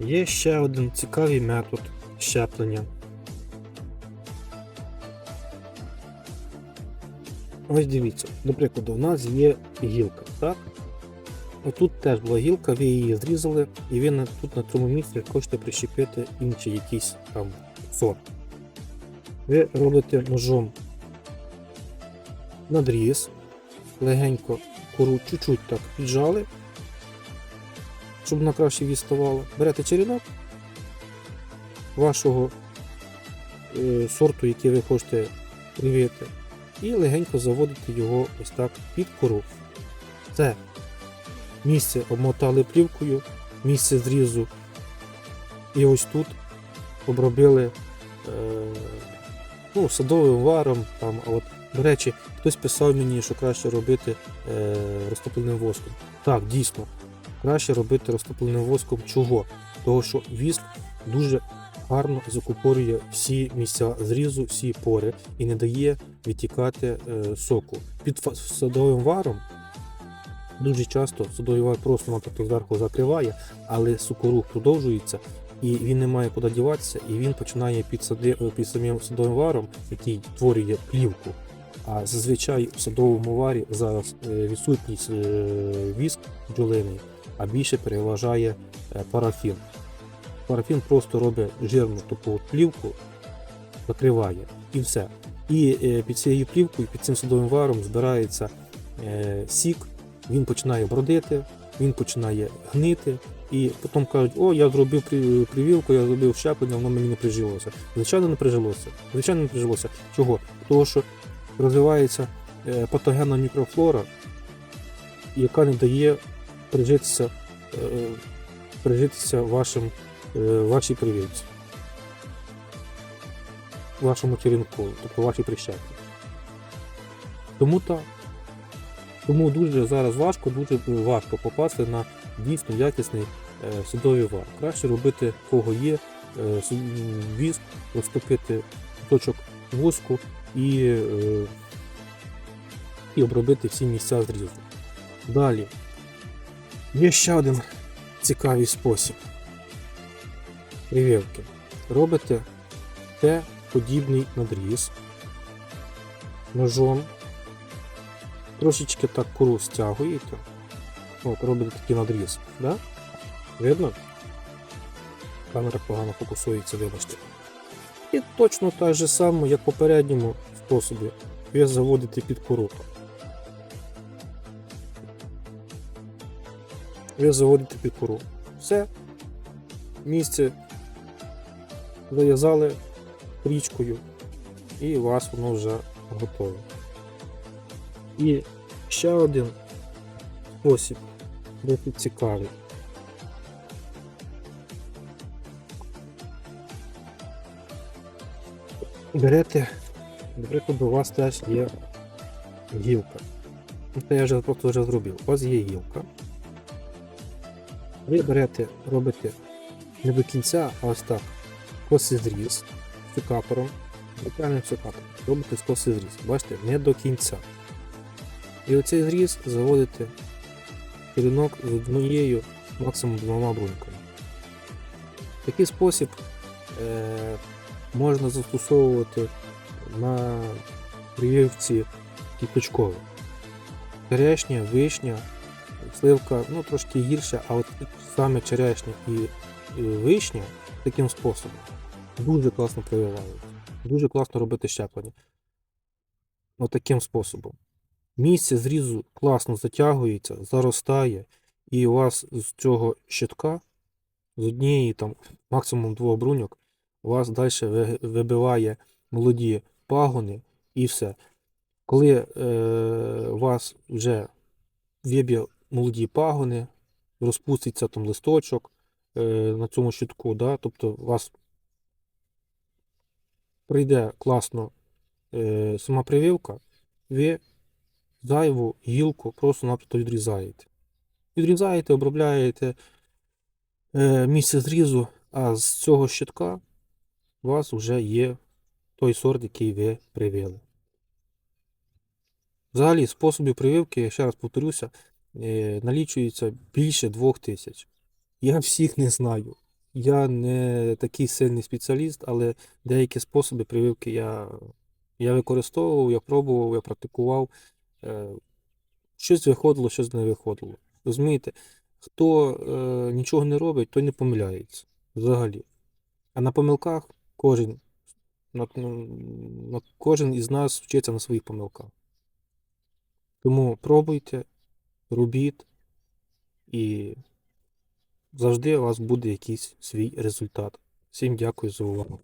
Є ще один цікавий метод щеплення. Ось дивіться, до прикладу, у нас є гілка, так? Отут теж була гілка, ви її зрізали, і ви тут на цьому місці хочете прищепити інший якийсь там сорт. Ви робите ножом надріз, легенько кору чуть-чуть так піджали, щоб вона краще відставала. Берете черенок вашого е, сорту, який ви хочете привити, і легенько заводите його ось так під кору. Це місце обмотали плівкою, місце зрізу. І ось тут обробили е, ну, садовим варом. Там, а от, до речі, хтось писав мені, що краще робити е, розтопленим воском. Так, дійсно, краще робити розтопленим воском. Чого? Того, що віск дуже гарно закупорює всі місця зрізу, всі пори і не дає відтікати е, соку. Під садовим варом дуже часто садовий вар просто наприклад, зверху закриває, але сокорух продовжується. І він не має куди діватися, і він починає під, сади, під самим садовим варом, який творює плівку. А зазвичай в садовому варі зараз е, відсутність е, віск бджолиний, а більше переважає е, парафін. Парафін просто робить жирну таку плівку, закриває і все. І е, під цією плівкою, під цим садовим варом збирається е, сік, він починає бродити, він починає гнити. І потім кажуть, о, я зробив при- прививку, я зробив щеплення, воно мені не прижилося. Звичайно, не прижилося. Звичайно, не прижилося. Чого? Тому що розвивається патогенна мікрофлора, яка не дає прижитися, е, прижитися вашим, е, вашій прививці, вашому черенку, тобто вашій прищепі. Тому так. Тому дуже зараз важко, дуже важко попасти на дійсно якісний е, садовий вар. Краще робити, кого є, е, віск, розтопити точок воску і, е, і обробити всі місця зрізу. Далі. Є ще один цікавий спосіб. Прививки. Робите те подібний надріз ножом. Трошечки так кору стягуєте. От, робите такий надріз. Да? Видно? Камера погано фокусується, вибачте. І точно так же само, як в попередньому способі, ви заводите під кору. Ви заводите під кору. Все. Місце зав'язали річкою, і у вас воно вже готове. І ще один спосіб досить цікавий. Берете, до прикладу, у вас теж є гілка. Це я вже просто вже зробив. У вас є гілка. Ви берете, робите не до кінця, а ось так. Косий зріз секатором. Буквально секатором. Робите скосий зріз. Бачите, не до кінця. І оцей зріз заводите черенок з однією, максимум двома бруньками. Такий спосіб е, можна застосовувати на прививці кіточково. Черешня, вишня, сливка, ну трошки гірше, а от саме черешня і, і вишня таким способом дуже класно прививають. Дуже класно робити щеплення. От таким способом. Місце зрізу класно затягується, заростає, і у вас з цього щитка, з однієї там максимум двох бруньок, у вас далі вибиває молоді пагони і все. Коли е, у вас вже виб'є молоді пагони, розпуститься там листочок е, на цьому щитку, да, тобто у вас прийде класно е, сама прививка, ви зайву гілку просто-напросто відрізаєте. Відрізаєте, обробляєте е, місце зрізу, а з цього щитка у вас вже є той сорт, який ви привили. Взагалі, способів прививки, я ще раз повторюся, налічується більше двох тисяч. Я всіх не знаю. я не такий сильний спеціаліст, але деякі способи прививки я, я використовував, я пробував, я практикував. Е, Щось виходило, щось не виходило. Розумієте, хто е, нічого не робить, той не помиляється взагалі. А на помилках кожен, на, на, кожен із нас вчиться на своїх помилках. Тому пробуйте, робіть, і завжди у вас буде якийсь свій результат. Всім дякую за увагу.